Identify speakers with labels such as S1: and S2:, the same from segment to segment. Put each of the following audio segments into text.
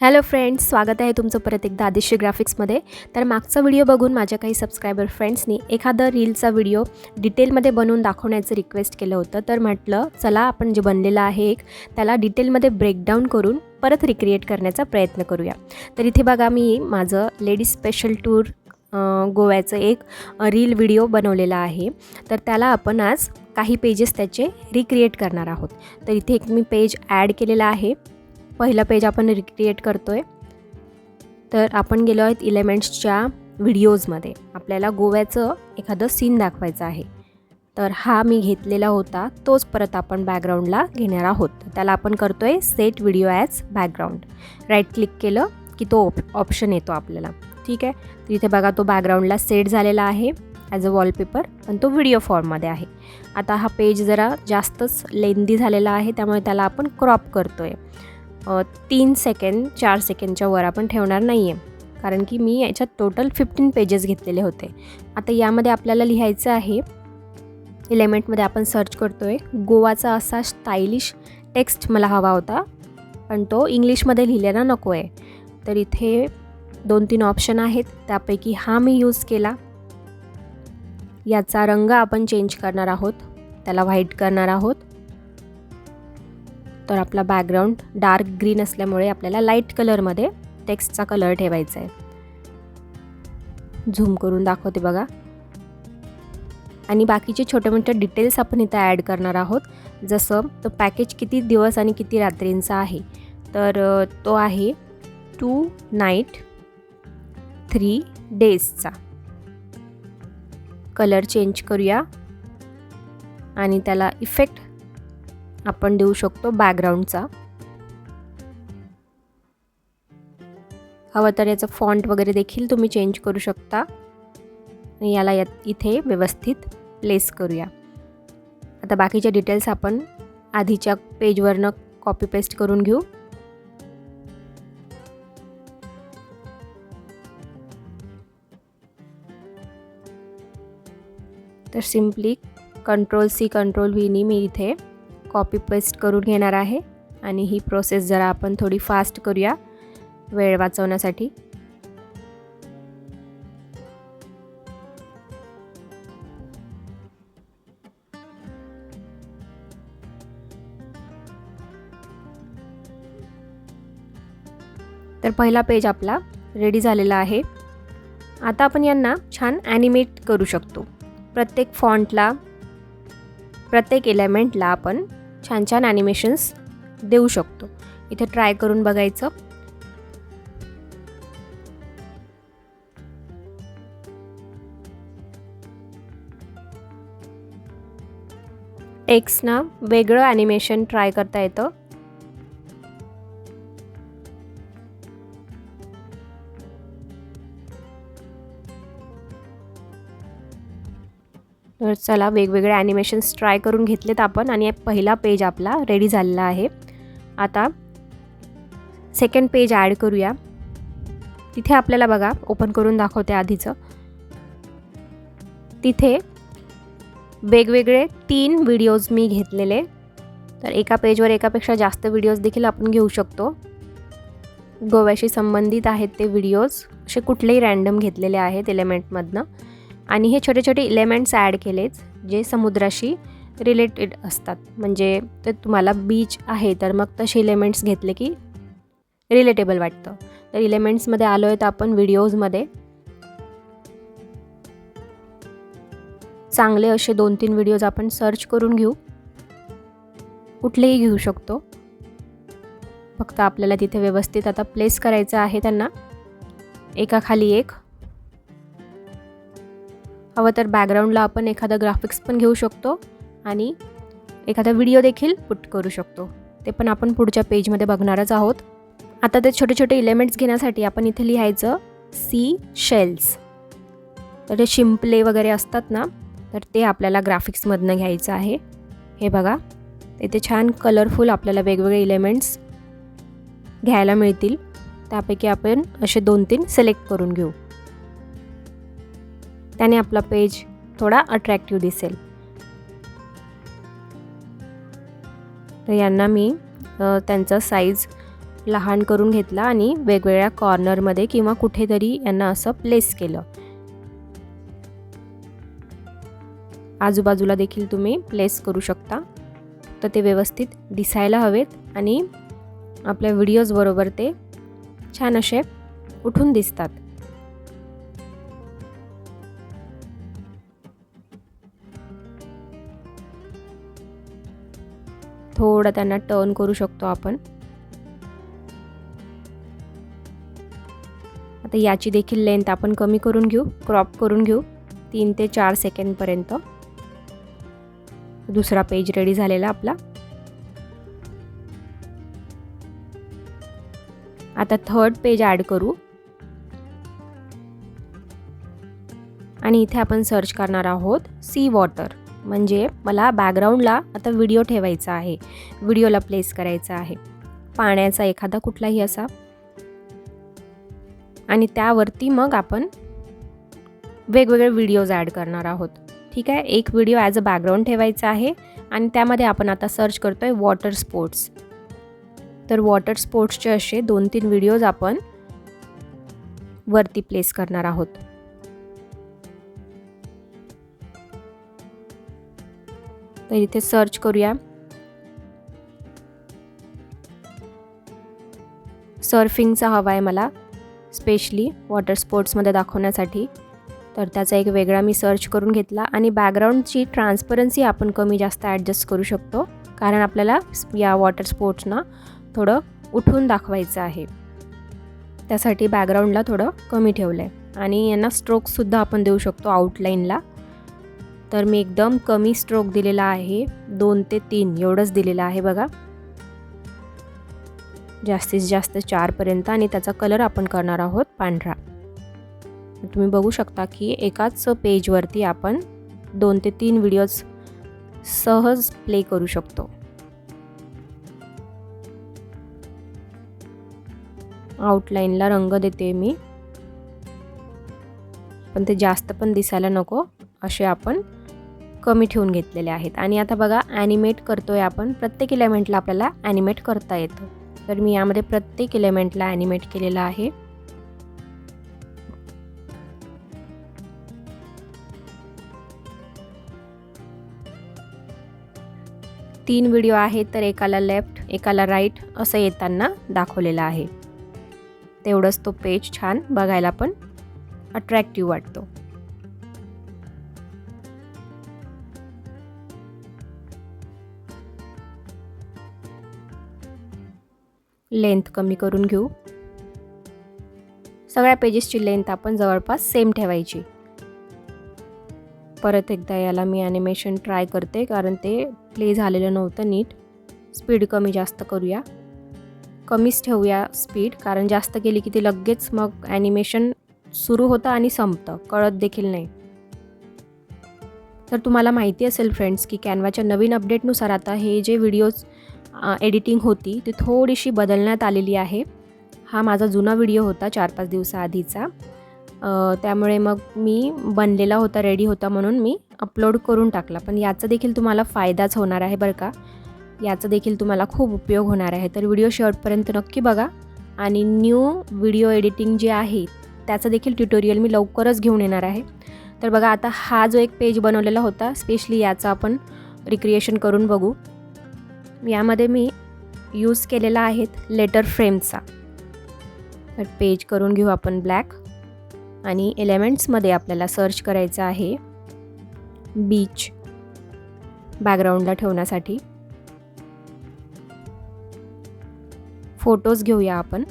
S1: Hello friends स्वागत आहे तुमचं परत एकदा आदिश्य ग्राफिक्समध्ये तर मागचा व्हिडिओ बघून माझ्या काही सबस्क्रायबर फ्रेंड्सनी एखादा रीलचा व्हिडिओ डिटेलमध्ये बनवून दाखवण्याचं रिक्वेस्ट केलं होतं. तर म्हटलं चला आपण जे बनलेलं आहे एक त्याला डिटेलमध्ये ब्रेकडाऊन करून परत रिक्रिएट करण्याचा प्रयत्न करूया. तर इथे बघा मी माझं लेडीज स्पेशल टूर गोव्याचं एक रील व्हिडिओ बनवलेला आहे. तर त्याला आपण आज काही पेजेस त्याचे रिक्रिएट करणार आहोत. तर इथे एक मी पेज ॲड केलेला आहे. पहिलं पेज आपण रिक्रिएट करतो आहे तर आपण गेलो आहेत इलेमेंट्सच्या व्हिडिओजमध्ये आपल्याला गोव्याचं एखादं सीन दाखवायचं आहे. तर हा मी घेतलेला होता. तोच परत आपण बॅकग्राऊंडला घेणार आहोत. त्याला आपण करतो आहे set video as background right click केलं की तो ऑप्शन येतो आपल्याला. ठीक आहे? तिथे बघा तो बॅकग्राऊंडला सेट झालेला आहे ॲज अ वॉलपेपर पण तो व्हिडिओ फॉर्ममध्ये आहे. आता हा पेज जरा जास्तच लेंदी झालेला आहे. त्यामुळे त्याला आपण क्रॉप करतो आहे तीन सेकंड चार सेकंडच्या वर आपण ठेवणार नाही आहे कारण की मी याच्यात टोटल फिफ्टीन पेजेस घेतलेले होते. आता यामध्ये आपल्याला लिहायचं आहे इलेमेंटमध्ये आपण सर्च करतो आहे गोवाचा असा स्टायलिश टेक्स्ट मला हवा होता पण तो इंग्लिशमध्ये लिहिलेला नको आहे तर इथे दोन तीन ऑप्शन आहेत त्यापैकी हा मी यूज केला. याचा रंग आपण चेंज करणार आहोत त्याला व्हाईट करणार आहोत. तर आपला बॅकग्राऊंड डार्क ग्रीन असल्यामुळे आपल्याला लाइट कलरमध्ये टेक्स्टचा कलर ठेवायचा आहे. झूम करून दाखवते बघा. आणि बाकीचे छोटे मोठे डिटेल्स आपण इथं ॲड करणार आहोत. जसं तो पॅकेज किती दिवस आणि किती रात्रींचा आहे. तर तो आहे टू नाईट थ्री डेजचा कलर चेंज करूया. आणि त्याला इफेक्ट आपण देऊ शकतो बॅकग्राऊंडचा हवं तर याचं फॉन्ट वगैरे देखील तुम्ही चेंज करू शकता. आणि याला या इथे व्यवस्थित प्लेस करूया. आता बाकीच्या डिटेल्स आपण आधीच्या पेजवरनं कॉपी पेस्ट करून घेऊ. तर सिम्पली कंट्रोल सी कंट्रोल व्हीनी मी इथे कॉपी पेस्ट करून घेणार आहे. आणि ही प्रोसेस जरा आपण थोडी फास्ट करूया वेळ वाचवण्यासाठी. तर पहिला पेज आपला रेडी झालेला आहे. आता आपण यांना छान ॲनिमेट करू शकतो. प्रत्येक फॉन्टला प्रत्येक एलिमेंटला आपण छान छान ॲनिमेशन्स देऊ शकतो. इथे ट्राय करून बघायचं. टेक्सना वेगळं ॲनिमेशन ट्राय करता येतं. तर चला वेगवेगळे ॲनिमेशन्स ट्राय करून घेतलेत आपण आणि पहिला पेज आपला रेडी झालेला आहे. आता सेकंड पेज ॲड करूया. तिथे आपल्याला बघा ओपन करून दाखवते आधीचं. तिथे वेगवेगळे तीन व्हिडिओज मी घेतलेले. तर एका पेजवर एकापेक्षा जास्त व्हिडिओज देखील आपण घेऊ शकतो. गोव्याशी संबंधित आहेत ते व्हिडिओज असे कुठलेही रँडम घेतलेले आहेत एलिमेंटमधनं आणि हे छोटे छोटे इलेमेंट्स ॲड केलेच जे समुद्राशी रिलेटेड असतात. म्हणजे ते तुम्हाला बीच आहे तर मग तसे इलेमेंट्स घेतले की रिलेटेबल वाटतं. तर इलेमेंट्समध्ये आलो आहे तर आपण व्हिडिओजमध्ये चांगले असे दोन तीन व्हिडिओज आपण सर्च करून घेऊ. कुठलेही घेऊ शकतो. फक्त आपल्याला तिथे व्यवस्थित आता प्लेस करायचं आहे त्यांना. एकाखाली एक. हवं तर बॅकग्राऊंडला आपण एखादा ग्राफिक्स पण घेऊ शकतो आणि एखादा व्हिडिओ देखील पुट करू शकतो. ते पण आपण पुढच्या पेजमध्ये बघणारच आहोत. आता ते छोटे छोटे इलेमेंट्स घेण्यासाठी आपण इथे लिहायचं सी शेल्स तर ते शिंपले वगैरे असतात ना तर ते आपल्याला ग्राफिक्समधनं घ्यायचं आहे. हे बघा इथे छान कलरफुल आपल्याला वेगवेगळे इलेमेंट्स घ्यायला मिळतील. त्यापैकी आपण असे दोन तीन सिलेक्ट करून घेऊ. त्याने आपला पेज थोडा अट्रॅक्टिव्ह दिसेल. तर यांना मी त्यांचा साईज लहान करून घेतला आणि वेगवेगळ्या कॉर्नरमध्ये किंवा कुठेतरी यांना असं प्लेस केलं. आजूबाजूला देखील तुम्ही प्लेस करू शकता. तर ते व्यवस्थित दिसायला हवेत आणि आपल्या व्हिडिओजबरोबर ते छान असे उठून दिसतात. थोडं त्यांना टर्न करू शकतो आपण. आता याची देखील लेंथ आपण कमी करून घेऊ क्रॉप करून घेऊ तीन ते चार सेकंडपर्यंत दुसरा पेज रेडी झालेला आपला. आता थर्ड पेज ॲड करू. आणि इथे आपण सर्च करणार आहोत सी वॉटर म्हणजे मला बॅकग्राऊंडला आता व्हिडिओ ठेवायचा आहे. व्हिडिओला प्लेस करायचा आहे. पाण्याचा एखादा कुठलाही असा. आणि त्यावरती मग आपण वेगवेगळे व्हिडिओज ॲड करणार आहोत. ठीक आहे? एक व्हिडिओ ॲज अ बॅकग्राऊंड ठेवायचा आहे. आणि त्यामध्ये आपण आता सर्च करतो आहे वॉटर स्पोर्ट्स तर वॉटर स्पोर्ट्सचे असे दोन तीन व्हिडिओज आपण वरती प्लेस करणार आहोत. तर इथे सर्च करूया. सर्फिंगचा हवा आहे मला स्पेशली वॉटर स्पोर्ट्समध्ये दाखवण्यासाठी. तर त्याचा एक वेगळा मी सर्च करून घेतला आणि बॅकग्राऊंडची ट्रान्सपरन्सी आपण कमी जास्त ॲडजस्ट करू शकतो कारण आपल्याला या वॉटर स्पोर्ट्सना थोडं उठून दाखवायचं आहे. त्यासाठी बॅकग्राऊंडला थोडं कमी ठेवलं आहे आणि यांना स्ट्रोक्ससुद्धा आपण देऊ शकतो आउटलाईनला तर मी एकदम कमी स्ट्रोक दिलेला आहे. दोन ते तीन एवढंच दिलेलं आहे बघा. जास्तीत जास्त चारपर्यंत आणि त्याचा कलर आपण करणार आहोत पांढरा. तुम्ही बघू शकता की एकाच पेजवरती आपण दोन ते तीन व्हिडिओज सहज प्ले करू शकतो. आउटलाईनला रंग देते मी. पण ते जास्त पण दिसायला नको. असे आपण कमी ठेवून घेतलेले आहेत. आणि आता बघा ॲनिमेट करतो आहे आपण. प्रत्येक इलेमेंटला आपल्याला ॲनिमेट करता येतं. तर मी यामध्ये प्रत्येक इलेमेंटला ॲनिमेट केलेलं आहे. तीन व्हिडिओ आहेत तर एकाला लेफ्ट एकाला राईट असं येताना दाखवलेलं आहे. तेवढंच तो पेज छान बघायला पण अट्रॅक्टिव्ह वाटतो. लेंथ कमी करून घेऊ. सगळ्या पेजेसची लेंथ आपण जवळपास सेम ठेवायची. परत एकदा याला मी ॲनिमेशन ट्राय करते कारण ते प्ले झालेलं नव्हतं नीट. स्पीड कमी जास्त करूया. कमीच ठेवूया स्पीड कारण जास्त केली की ते लगेच मग ॲनिमेशन सुरू होतं आणि संपतं कळत देखील नाही. तर तुम्हाला माहिती असेल फ्रेंड्स की कॅनवाच्या नवीन अपडेटनुसार आता हे जे व्हिडिओज एडिटिंग होती ती थोडीशी बदलण्यात आलेली आहे. हा माझा जुना व्हिडिओ होता चार पाच दिवसाआधीचा त्यामुळे मग मी बनलेला होता रेडी होता म्हणून मी अपलोड करून टाकला. पण याचा देखील तुम्हाला फायदाच होणार आहे बरं का. याचा देखील तुम्हाला खूप उपयोग होणार आहे. तर व्हिडिओ शेवटपर्यंत नक्की बघा. आणि न्यू व्हिडिओ एडिटिंग जे आहे त्याचं देखील ट्युटोरियल मी लवकरच घेऊन येणार आहे. तर बघा आता हा जो एक पेज बनवलेला होता स्पेशली याचा आपण रिक्रिएशन करून बघू. यामध्ये मी यूज केलेला आहेत लेटर फ्रेमचा तर पेज करून घेऊ आपण ब्लॅक आणि एलिमेंट्समध्ये आपल्याला सर्च करायचं आहे. बीच बॅकग्राऊंडला ठेवण्यासाठी. फोटोज घेऊया आपण.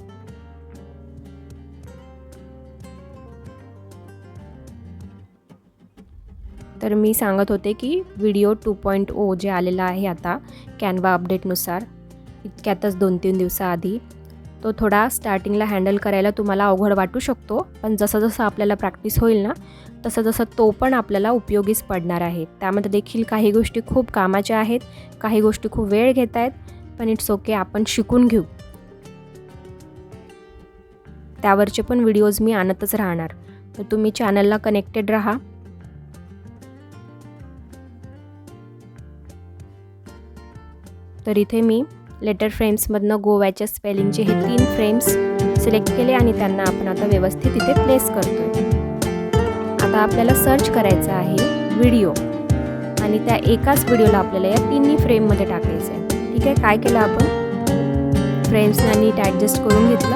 S1: तर मी सांगत होते की व्हिडिओ टू पॉईंट ओ जे आलेला आहे आता कॅनवा अपडेटनुसार इतक्यातच दोन तीन दिवसाआधी तो थोडा स्टार्टिंगला हँडल करायला तुम्हाला अवघड वाटू शकतो पण जसं जसं आपल्याला प्रॅक्टिस होईल ना तसं जसं तो पण आपल्याला उपयोगीच पडणार आहे. त्यामध्ये देखील काही गोष्टी खूप कामाच्या आहेत काही गोष्टी खूप वेळ घेत आहेत पण इट्स ओके आपण शिकून घेऊ. त्यावरचे पण व्हिडिओज मी आणतच राहणार. तर तुम्ही चॅनलला कनेक्टेड राहा. तर इथे मी लेटर फ्रेम्समधनं गोव्याच्या स्पेलिंगचे हे तीन फ्रेम्स सिलेक्ट केले आणि त्यांना आपण आता व्यवस्थित इथे प्लेस करतो आता आपल्याला सर्च करायचं आहे व्हिडिओ आणि त्या एकाच व्हिडिओला आपल्याला या तिन्ही फ्रेममध्ये टाकायचं आहे. ठीक आहे काय केलं आपण? फ्रेम्सना नीट ॲडजस्ट करून घेतलं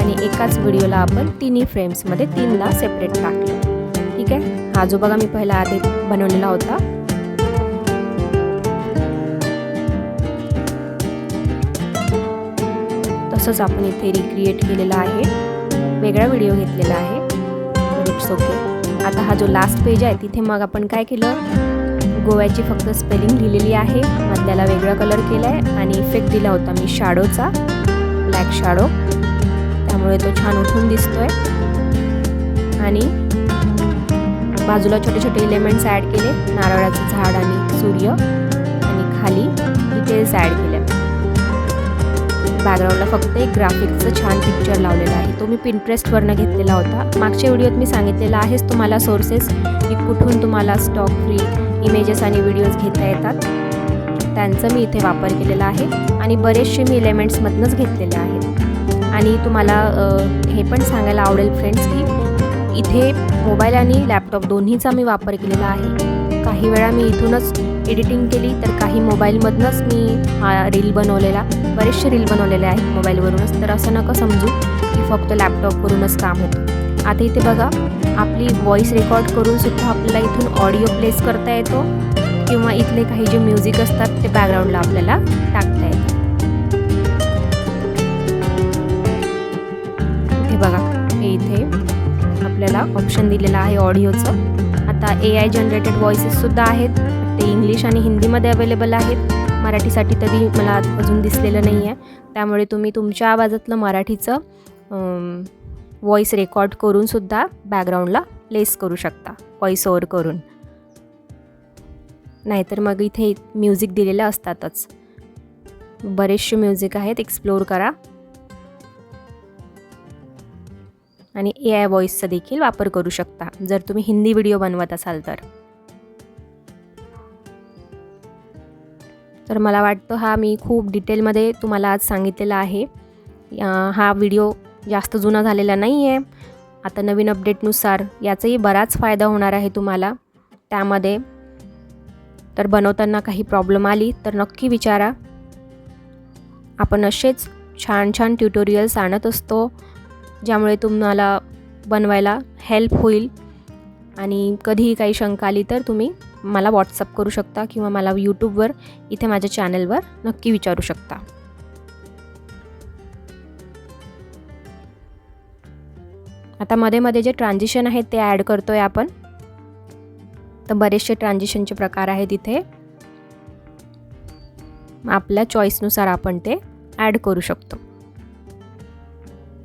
S1: आणि एकाच व्हिडिओला आपण तिन्ही फ्रेम्समध्ये तीनला सेपरेट टाकलं. ठीक आहे हा जो बघा मी पहिला आधी बनवलेला होता तसंच आपण इथे रिक्रिएट केलेलं आहे. वेगळा व्हिडिओ घेतलेला आहे. इट्स ओके आता हा जो लास्ट पेज आहे तिथे मग आपण काय केलं? गोव्याची फक्त स्पेलिंग लिहिलेली आहे. मधल्याला वेगळा कलर केला आहे आणि इफेक्ट दिला होता मी शाडोचा ब्लॅक शाडो त्यामुळे तो छान उठून दिसतोय. आणि बाजूला छोटे छोटे इलेमेंट्स ॲड केले. नारळाचं झाड आणि सूर्य. आणि खाली डिटेल्स ॲड केले. बॅकग्राऊंडला फक्त एक ग्राफिक्सचं छान पिक्चर लावलेला आहे. तो मी पिंटरेस्टवरनं घेतलेला होता. मागच्या व्हिडिओत मी सांगितलेला आहेच तुम्हाला सोर्सेस की कुठून तुम्हाला स्टॉक फ्री इमेजेस आणि व्हिडिओज घेता येतात. त्यांचा मी इथे वापर केलेला आहे आणि बरेचसे मी इलेमेंट्समधनंच घेतलेले आहेत. आणि तुम्हाला हे पण सांगायला आवडेल फ्रेंड्स की इथे मोबाईल आणि लॅपटॉप दोन्हीचा मी वापर केलेला आहे. काही वेळा मी इथूनच एडिटिंग केली तर काही मोबाईलमधनंच मी हा रील बनवलेला. बरेचसे रील बनवलेले आहेत मोबाईलवरूनच. तर असं नका समजू की फक्त लॅपटॉपवरूनच काम होतं. आता इथे बघा आपली व्हॉईस रेकॉर्ड करून सुद्धा आपल्याला इथून ऑडिओ प्लेस करता येतो किंवा इथले काही जे म्युझिक असतात ते बॅकग्राऊंडला आपल्याला टाकता येतं. इथे बघा हे इथे आपल्याला ऑप्शन दिलेलं आहे ऑडिओचं आता ए आय जनरेटेड व्हॉइसेससुद्धा आहेत. ते इंग्लिश आणि हिंदीमध्ये अवेलेबल आहेत. मराठीसाठी तरी मला अजून दिसलेलं नाही आहे त्यामुळे तुम्ही तुमच्या आवाजातलं मराठीचं व्हॉईस रेकॉर्ड करूनसुद्धा बॅकग्राऊंडला प्लेस करू शकता व्हॉईस ओवर करून. नाहीतर मग इथे म्युझिक दिलेलं असतातच. बरेचसे म्युझिक आहेत एक्सप्लोर करा. आणि ए आय व्हॉईसचा देखील वापर करू शकता जर तुम्ही हिंदी व्हिडिओ बनवत असाल तर. तर मला वाटतं हा मी खूप डिटेलमध्ये तुम्हाला आज सांगितलेला आहे. हा व्हिडिओ जास्त जुना झालेला नाही आहे आता नवीन अपडेटनुसार याचाही बराच फायदा होणार आहे तुम्हाला. त्यामध्ये तर बनवताना काही प्रॉब्लेम आली तर नक्की विचारा. आपण असेच छान छान ट्युटोरियल्स आणत असतो ज्यामुळे तुम्हाला बनवायला हेल्प होईल. आणि कधीही काही शंका आली तर तुम्ही मला व्हॉट्सअप करू शकता किंवा मला यूट्यूबवर इथे माझ्या चॅनलवर नक्की विचारू शकता. आता मध्ये मध्ये जे ट्रान्झिशन आहेत ते ॲड करतो आहे आपण. तर बरेचसे ट्रान्झिशनचे प्रकार आहेत इथे. आपल्या चॉईसनुसार आपण ते ॲड करू शकतो.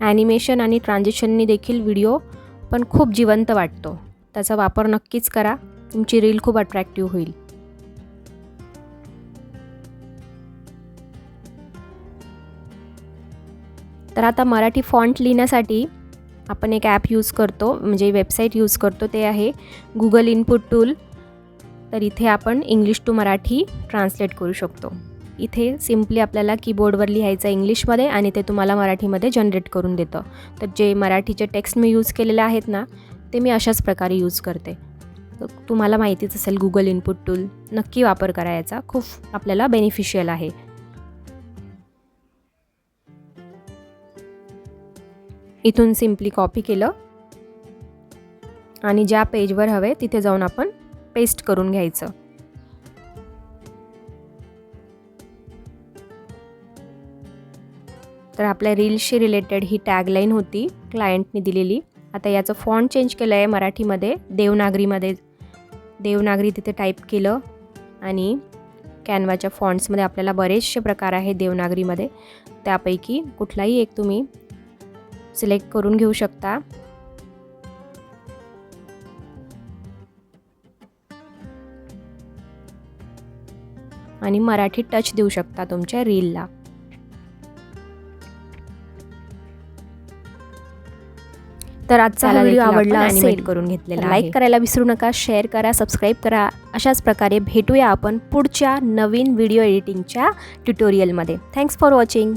S1: ॲनिमेशन आणि ट्रान्झिशननी देखील व्हिडिओ पण खूप जिवंत वाटतो. त्याचा वापर नक्कीच करा. तुमची रील खूप अट्रॅक्टिव्ह होईल. तर आता मराठी फॉन्ट लिहिण्यासाठी आपण एक ॲप यूज करतो म्हणजे वेबसाईट यूज करतो ते आहे गुगल इनपुट टूल तर इथे आपण इंग्लिश टू मराठी ट्रान्सलेट करू शकतो. इथे सिम्पली आपल्याला कीबोर्डवर लिहायचं इंग्लिशमध्ये आणि ते तुम्हाला मराठीमध्ये जनरेट करून देतं. तर जे मराठीचे टेक्स्ट मी यूज केलेले आहेत ना ते मी अशाच प्रकारे यूज करते. तुम्हाला माहितीच असेल गुगल इनपुट टूल नक्की वापर करायचा. खूप आपल्याला बेनिफिशियल आहे. इथून सिम्पली कॉपी केलं. आणि ज्या पेजवर हवे तिथे जाऊन आपण पेस्ट करून घ्यायचं. तर आपल्या रील्सशी रिलेटेड ही टॅगलाईन होती. क्लायंटने दिलेली. आता याचं फॉन्ट चेंज केलं आहे मराठीमध्ये. देवनागरीमध्ये देवनागरी तिथे टाईप केलं आणि कॅनवाच्या फॉन्ट्समध्ये आपल्याला बरेचसे प्रकार आहेत देवनागरीमध्ये त्यापैकी कुठलाही एक तुम्ही सिलेक्ट करून घेऊ शकता. आणि मराठी टच देऊ शकता तुमच्या रीलला तर आजचा हा व्हिडिओ आवडला असेल
S2: करून घेतलेला
S1: लाईक. करायला विसरू नका शेअर करा सबस्क्राईब करा. अशाच प्रकारे भेटूया आपण पुढच्या नवीन व्हिडिओ एडिटिंगच्या ट्युटोरियलमध्ये थँक्स फॉर वॉचिंग